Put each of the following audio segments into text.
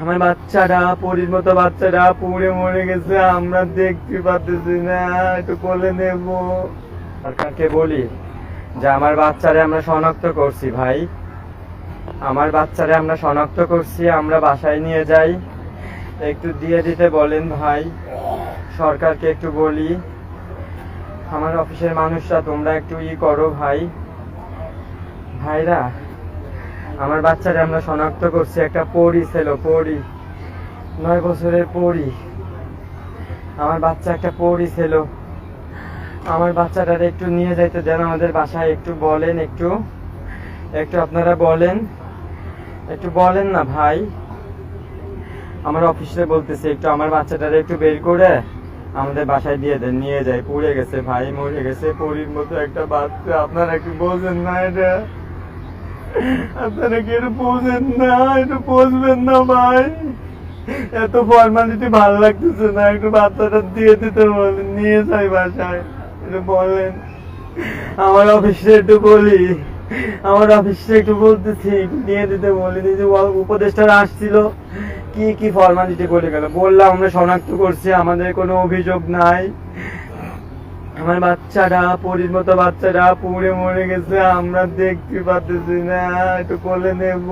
আমার বাচ্চারা, পরির মতো বাচ্চারা, পুড়ে মরে গেছে, আমরা দেখতে পাচ্ছি না, একটু কোলে নেব। সরকারকে বলি? যে আমার বাচ্চারে আমরা শনাক্ত করছি, ভাই। আমার বাচ্চারে আমরা শনাক্ত করছি, আমরা বাসায় নিয়ে যাই। একটু দিয়ে দিতে বলেন, ভাই। সরকারকে একটু বলি। আমার অফিসের মানুষরা, তোমরা একটু ই করো, ভাই। ভাইরা আমার বাচ্চারে আমরা শনাক্ত করছি একটা পরি ছিল, পরি। নয় বছরের পরি। আমার বাচ্চা একটা পরি ছিল। আমার বাচ্চাটারে একটু নিয়ে যাইতে দেন আমাদের বাসায়, একটু বলেন, একটু একটু আপনারা বলেন। একটু বলেন না ভাই। আমার অফিসে বলতেছে, একটু আমার বাচ্চাটারে একটু বের করে আমাদের বাসায় দিয়ে দেন। নিয়ে যায়, পুড়ে গেছে ভাই, মরে গেছে। পরির মতো একটা বাচ্চা, আপনারা একটু বোঝেন না এটা। আমার অফিসে একটু বলি, আমার অফিসে একটু বলতেছি নিয়ে দিতে বলি। যে উপদেষ্টারা আসছিল, কি কি ফর্মালিটি করে গেল? বললাম, আমরা শনাক্ত করছি, আমাদের কোনো অভিযোগ নাই। আমার বাচ্চারা পরির মতো বাচ্চারা পুড়ে মরে গেছে, আমরা দেখতে পাচ্ছি না, একটু কোলে নেব।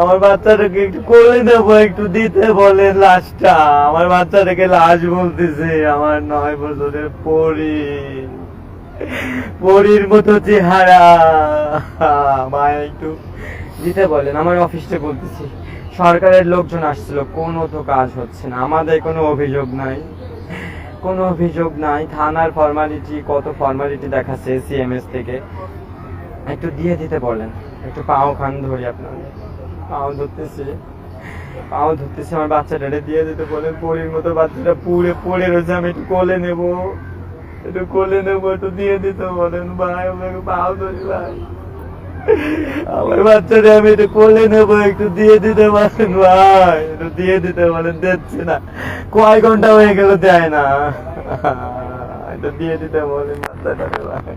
আমার বাচ্চাটাকে একটু কোলে নেব, একটু দিতে বলে লাশটা। আমার বাচ্চাটাকে লাশ বলতেছে, আমার নয় বছরের পরি। পরির মতো চেহারা। মায়া একটু দিতে বলেন, আমার অফিসে বলতেছি। সরকারের লোকজন আসছিল, কোনো তো কাজ হচ্ছে না, আমাদের কোনো অভিযোগ নাই। কোনো অভিযোগ নাই। থানার ফর্মালিটি কত ফর্মালিটি দেখাচ্ছে সিএমএস থেকে? একটু দিয়ে দিতে বলেন। একটু পাও খান ধরি আপনার পাও ধরতেছে। পাও ধরতেছে, আমার বাচ্চাটারে দিয়ে দিতে বলেন। পরির মতো বাচ্চাটা পুড়ে পড়ে রয়েছে, আমি একটু কোলে নেব। একটু কোলে নেব, একটু দিয়ে দিতে বলেন। ভাই, আমাকে পাও ধরি, ভাই। আমার বাচ্চাটা আমি একটু কোলে নেব, একটু দিয়ে দিতে পারেন ভাই, একটু দিয়ে দিতে পারেন দেখছি না। কয় ঘণ্টা হয়ে গেল দেয় না। একটু দিয়ে দিতে বলেন বাচ্চাটা ভাই।